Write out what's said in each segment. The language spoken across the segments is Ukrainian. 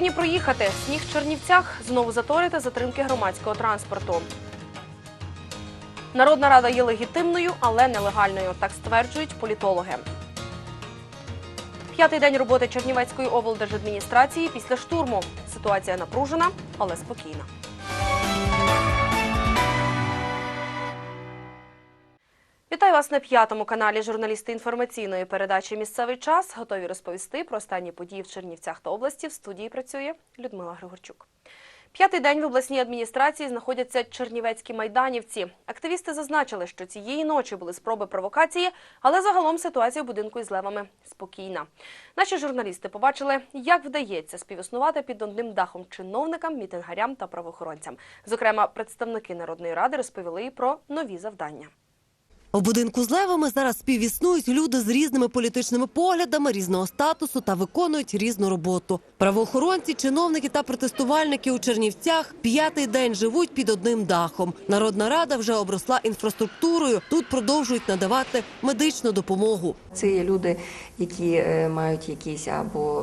ні проїхати. Сніг в Чернівцях знову затори та затримки громадського транспорту. Народна рада є легітимною, але нелегальною. Так стверджують політологи. П'ятий день роботи Чернівецької облдержадміністрації після штурму. Ситуація напружена, але спокійна. Вас на п'ятому каналі. Журналісти інформаційної передачі Місцевий час готові розповісти про останні події в Чернівцях та області. В студії працює Людмила Григорчук. П'ятий день в обласній адміністрації знаходяться чернівецькі майданівці. Активісти зазначили, що цієї ночі були спроби провокації, але загалом ситуація в будинку із левами спокійна. Наші журналісти побачили, як вдається співіснувати під одним дахом чиновникам, мітингарям та правоохоронцям. Зокрема, представники народної ради розповіли про нові завдання. У будинку з левами зараз співіснують люди з різними політичними поглядами, різного статусу та виконують різну роботу. Правоохоронці, чиновники та протестувальники у Чернівцях п'ятий день живуть під одним дахом. Народна рада вже обросла інфраструктурою. Тут продовжують надавати медичну допомогу. Це є люди, які е, мають якісь або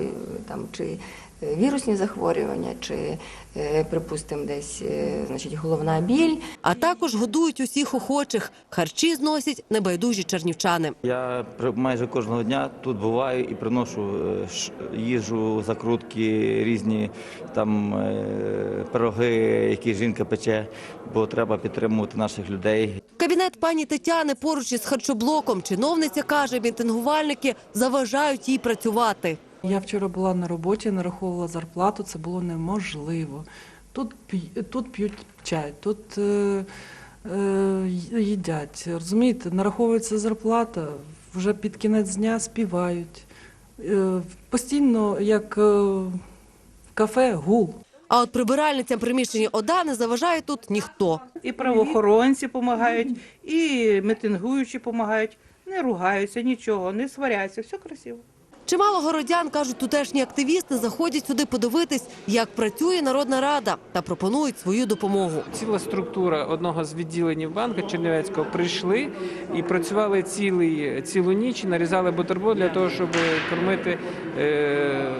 е, там чи вірусні захворювання, чи, е, припустимо, десь е, значить, головна біль. А також годують усіх охочих. Харчі зносять небайдужі чернівчани. Я при- майже кожного дня тут буваю і приношу е, їжу, закрутки, різні там пироги, які жінка пече, бо треба підтримувати наших людей. Кабінет пані Тетяни поруч із харчоблоком. Чиновниця каже, мітингувальники заважають їй працювати. Я вчора була на роботі, нараховувала зарплату, це було неможливо. Тут, тут п'ють чай, тут е, е, їдять. Розумієте, нараховується зарплата, вже під кінець дня співають. Е, постійно, як е, в кафе, гул. А от прибиральницям приміщення ОДА не заважає тут ніхто. І правоохоронці допомагають, і мітингуючі допомагають. Не ругаються, нічого, не сваряться, все красиво. Чимало городян, кажуть, тутешні активісти заходять сюди подивитись, як працює Народна Рада та пропонують свою допомогу. Ціла структура одного з відділень банка Чернівецького прийшли і працювали цілий, цілу ніч, нарізали бутерброд для того, щоб кормити е,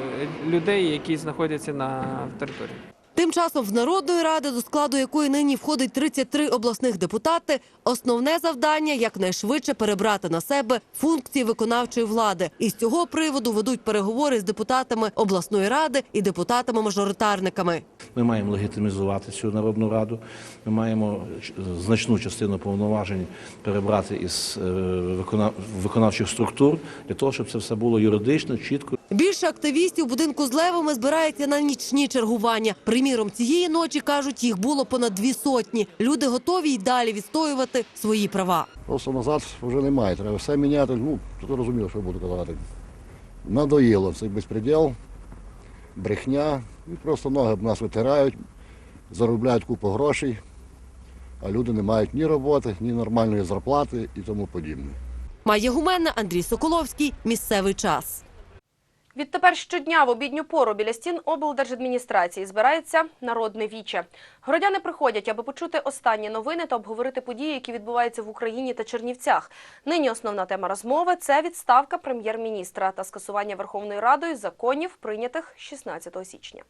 людей, які знаходяться на території. Тим часом в Народної ради, до складу якої нині входить 33 обласних депутати, основне завдання якнайшвидше перебрати на себе функції виконавчої влади. І з цього приводу ведуть переговори з депутатами обласної ради і депутатами-мажоритарниками. Ми маємо легітимізувати цю народну раду. Ми маємо значну частину повноважень перебрати із е, виконавчих структур для того, щоб це все було юридично, чітко Більше активістів будинку з левами збирається на нічні чергування. Приміром, цієї ночі кажуть, їх було понад дві сотні. Люди готові й далі відстоювати свої права. Просто назад вже немає. Треба все міняти. Ну, тут розуміло, що я буду казати. Надоїло цей безпреділ, брехня. І просто ноги об нас витирають, заробляють купу грошей, а люди не мають ні роботи, ні нормальної зарплати і тому подібне. Майя Гуменна, Андрій Соколовський. Місцевий час. Відтепер щодня в обідню пору біля стін облдержадміністрації збирається народне віче. Городяни приходять, аби почути останні новини та обговорити події, які відбуваються в Україні та Чернівцях. Нині основна тема розмови це відставка прем'єр-міністра та скасування Верховною Радою законів, прийнятих 16 січня.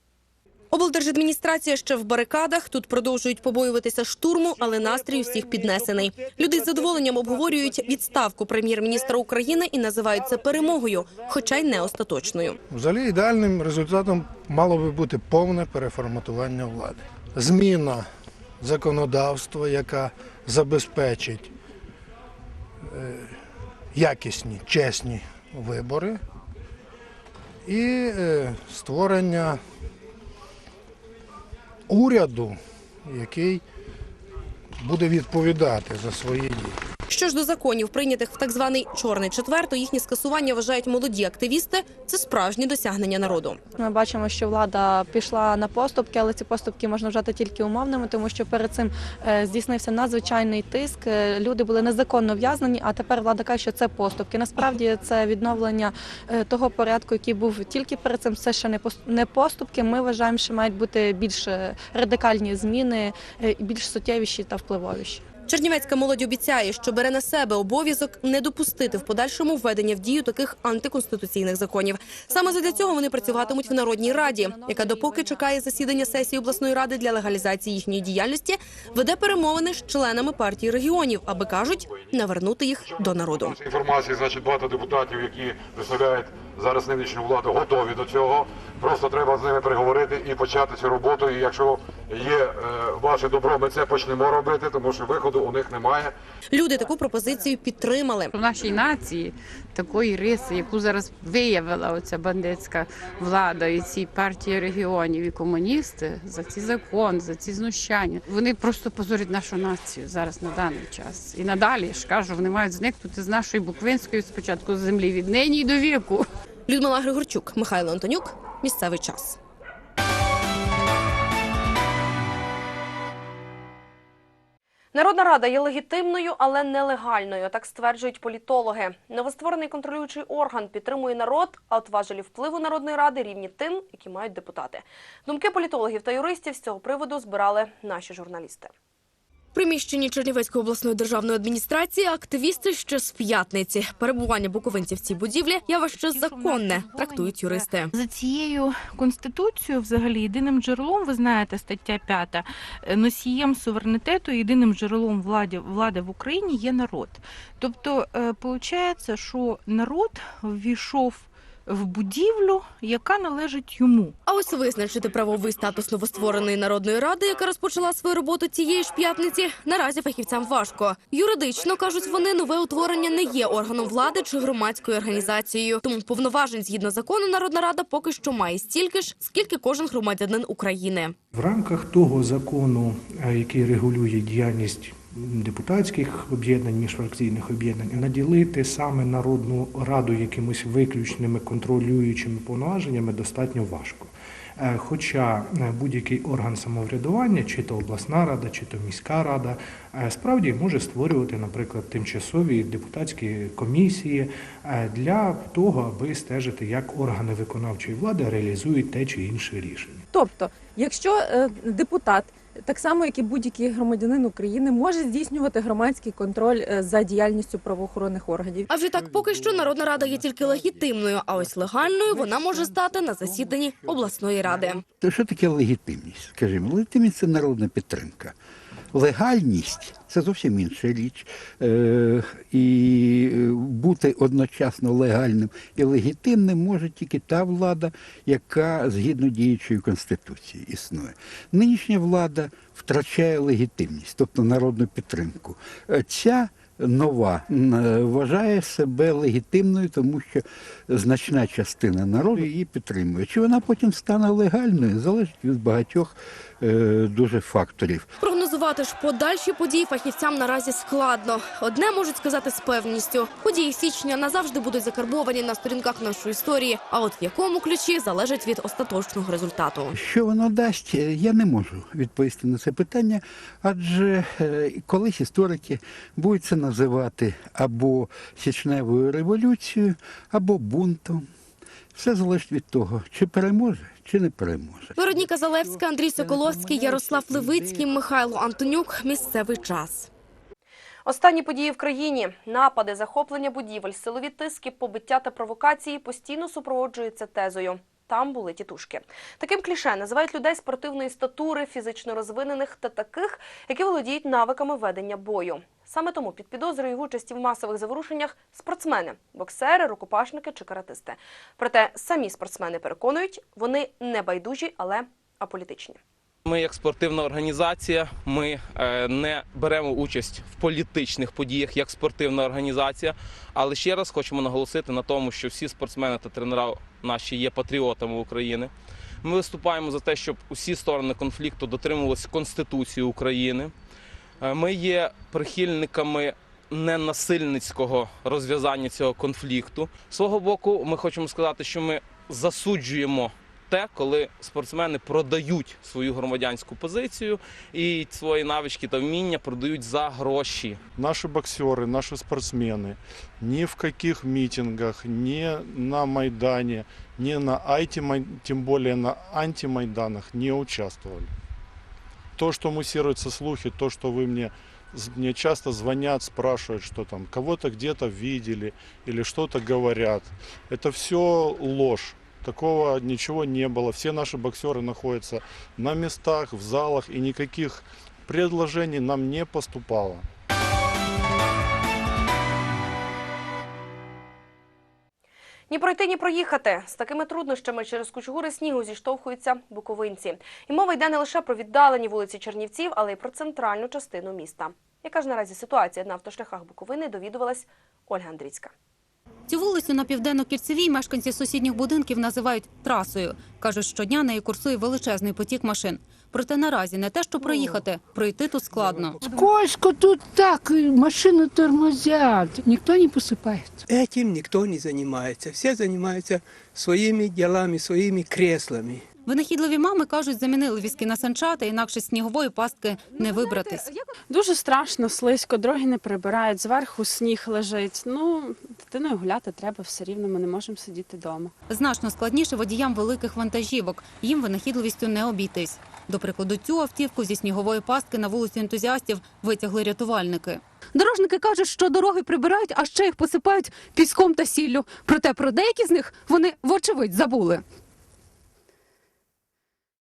Облдержадміністрація ще в барикадах. Тут продовжують побоюватися штурму, але настрій усіх піднесений. Люди з задоволенням обговорюють відставку прем'єр-міністра України і називають це перемогою, хоча й не остаточною. Взагалі ідеальним результатом мало би бути повне переформатування влади. Зміна законодавства, яка забезпечить е, якісні, чесні вибори і е, створення уряду, який буде відповідати за свої дії. Що ж до законів, прийнятих в так званий чорний четвер, то їхнє скасування вважають молоді активісти. Це справжні досягнення народу. Ми бачимо, що влада пішла на поступки, але ці поступки можна вважати тільки умовними, тому що перед цим е, здійснився надзвичайний тиск. е, Люди були незаконно в'язнені, а тепер влада каже, що це поступки. Насправді це відновлення е, того порядку, який був тільки перед цим. Це ще не пос- поступки. Ми вважаємо, що мають бути більш радикальні зміни, більш суттєвіші та впливовіші. Чернівецька молодь обіцяє, що бере на себе обов'язок не допустити в подальшому введення в дію таких антиконституційних законів. Саме задля цього вони працюватимуть в Народній раді, яка допоки чекає засідання сесії обласної ради для легалізації їхньої діяльності, веде перемовини з членами партії регіонів, аби кажуть навернути їх до народу. інформації, значить, багато депутатів, які представляють зараз нинішню владу, готові до цього. Просто треба з ними переговорити і почати цю роботу. І якщо є е, ваше добро, ми це почнемо робити, тому що виходу у них немає. Люди таку пропозицію підтримали. В нашій нації такої риси, яку зараз виявила оця бандитська влада і ці партії регіонів і комуністи за ці закон, за ці знущання. Вони просто позорять нашу націю зараз на даний час. І надалі ж кажу, вони мають зникнути з нашої буквинської спочатку землі від нині й до віку. Людмила Григорчук, Михайло Антонюк. Місцевий час. Народна рада є легітимною, але нелегальною. Так стверджують політологи. Новостворений контролюючий орган підтримує народ, а от важелі впливу народної ради рівні тим, які мають депутати. Думки політологів та юристів з цього приводу збирали наші журналісти. Приміщенні Чернівецької обласної державної адміністрації активісти ще з п'ятниці. Перебування буковинців в цій будівлі явище законне, трактують юристи. За цією конституцією, взагалі, єдиним джерелом, ви знаєте, стаття 5, е, носієм суверенітету, єдиним джерелом влади, влади в Україні є народ. Тобто, виходить, що народ ввійшов в будівлю, яка належить йому. А ось визначити правовий статус новоствореної народної ради, яка розпочала свою роботу цієї ж п'ятниці, наразі фахівцям важко. Юридично кажуть, вони нове утворення не є органом влади чи громадською організацією. Тому повноважень згідно закону народна рада поки що має стільки ж, скільки кожен громадянин України. В рамках того закону, е, який регулює діяльність депутатських об'єднань, міжфракційних об'єднань, наділити саме Народну раду якимись виключними контролюючими повноваженнями достатньо важко. Е, Хоча е, будь-який орган самоврядування, чи то обласна рада, чи то міська рада, е, справді може створювати, наприклад, тимчасові депутатські комісії для того, аби стежити, як органи виконавчої влади реалізують те чи інше рішення. Тобто, якщо депутат, так само як і будь-який громадянин України, може здійснювати громадський контроль е, за діяльністю правоохоронних органів. А вже так поки що народна рада є тільки легітимною, а ось легальною вона може стати на засіданні обласної ради. То що таке легітимність? Скажімо, легітимність це народна підтримка. Легальність це зовсім інша річ. Е, і е, бути одночасно легальним і легітимним може тільки та влада, яка згідно діючої конституції існує. Нинішня влада втрачає легітимність, тобто народну підтримку. Е, Ця нова вважає себе легітимною, тому що значна частина народу її підтримує. Чи вона потім стане легальною, залежить від багатьох е, дуже факторів. Прогнозувати ж подальші події фахівцям наразі складно. Одне можуть сказати з певністю: події січня назавжди будуть закарбовані на сторінках нашої історії. А от в якому ключі залежить від остаточного результату. Що воно дасть, е, я не можу відповісти на це питання, адже е, колись історики будуть це називати або січневою революцією, або бунтом. Все залежить від того, чи переможе, чи не переможе. Вероніка Залевська, Андрій Соколовський, Ярослав Левицький, Михайло Антонюк. Місцевий час. Останні події в країні напади, захоплення будівель, силові тиски, побиття та провокації постійно супроводжуються тезою. Там були тітушки. Таким кліше називають людей спортивної статури, фізично розвинених та таких, які володіють навиками ведення бою. Саме тому під підозрою в участі в масових заворушеннях спортсмени, боксери, рукопашники чи каратисти. Проте самі спортсмени переконують, вони не байдужі, але аполітичні. Ми, як спортивна організація, ми е, не беремо участь в політичних подіях як спортивна організація. Але ще раз хочемо наголосити на тому, що всі спортсмени та тренера наші є патріотами України. Ми виступаємо за те, щоб усі сторони конфлікту дотримувалися Конституції України. Е, Ми є прихильниками ненасильницького розв'язання цього конфлікту. З свого боку, ми хочемо сказати, що ми засуджуємо те, коли спортсмени продають свою громадянську позицію і свої навички та вміння продають за гроші. Наши боксеры, наши спортсмены ни в каких митингах, ни на Майдане, ни на айти, тем более на антимайданах не участвовали. То, что муссируются слухи, то, что вы мне з- мне часто звонят, спрашивают, что там кого-то где-то видели или что-то говорят. Это все ложь. Такого ничего не было. Все наши боксеры находятся на местах, в залах, и никаких предложений нам не поступало. Ні пройти, ні проїхати. З такими труднощами через кучугури снігу зіштовхуються буковинці. І мова йде не лише про віддалені вулиці Чернівців, але й про центральну частину міста. Яка ж наразі ситуація на автошляхах Буковини, довідувалась Ольга Андрійська. Цю вулицю на південно-кільцевій мешканці сусідніх будинків називають трасою. Кажуть, щодня нею курсує величезний потік машин. Проте наразі не те, що проїхати, пройти тут складно. Скользко тут так, и машины тормозят, никто не посыпается. Этим никто не занимается. Все занимаются своими делами, своими креслами. Винахідливі мами кажуть, замінили візки на санчата, інакше снігової пастки не вибратись. Дуже страшно, слизько, дороги не прибирають, зверху сніг лежить. Ну, дитиною гуляти треба все рівно, ми не можемо сидіти вдома. Значно складніше водіям великих вантажівок. Їм винахідливістю не обійтись. До прикладу, цю автівку зі снігової пастки на вулицю ентузіастів витягли рятувальники. Дорожники кажуть, що дороги прибирають, а ще їх посипають піском та сіллю. Проте про деякі з них вони вочевидь забули.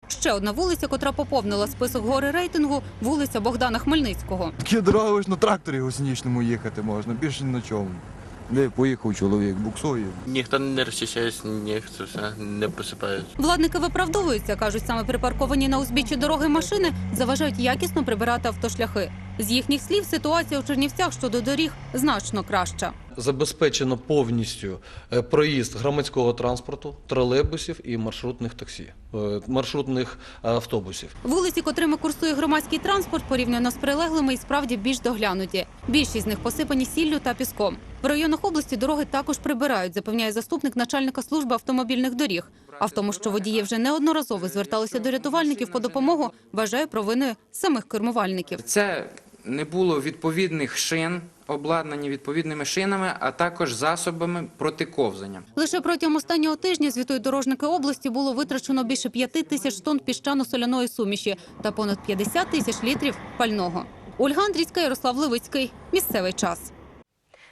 Ще одна вулиця, котра поповнила список гори рейтингу, вулиця Богдана Хмельницького. Такі дороги лише на тракторі гусеничному їхати можна, більше ні на чому. Де поїхав чоловік, буксує. Ніхто не розчищає сніг, це все не посипають. Владники виправдовуються, кажуть, саме припарковані на узбіччі дороги машини заважають якісно прибирати автошляхи. З їхніх слів, ситуація у Чернівцях щодо доріг значно краща. Забезпечено повністю е, проїзд громадського транспорту, тролейбусів і маршрутних таксі, е, маршрутних е, автобусів. Вулиці, котрими курсує громадський транспорт, порівняно з прилеглими, і справді більш доглянуті. Більшість з них посипані сіллю та піском. В районах області дороги також прибирають, запевняє заступник начальника служби автомобільних доріг. А в тому, що водії вже неодноразово зверталися до рятувальників по допомогу, вважає провиною самих кермувальників. Це не було відповідних шин, обладнані відповідними шинами, а також засобами протиковзання. Лише протягом останнього тижня, звітують дорожники області, було витрачено більше п'яти тисяч тонн піщано-соляної суміші та понад 50 тисяч літрів пального. Ольга Андрійська, Ярослав Левицький. Місцевий час.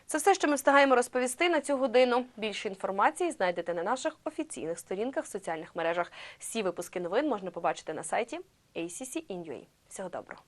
Це все, що ми встигаємо розповісти на цю годину. Більше інформації знайдете на наших офіційних сторінках в соціальних мережах. Всі випуски новин можна побачити на сайті ACC.in.ua. Всього доброго.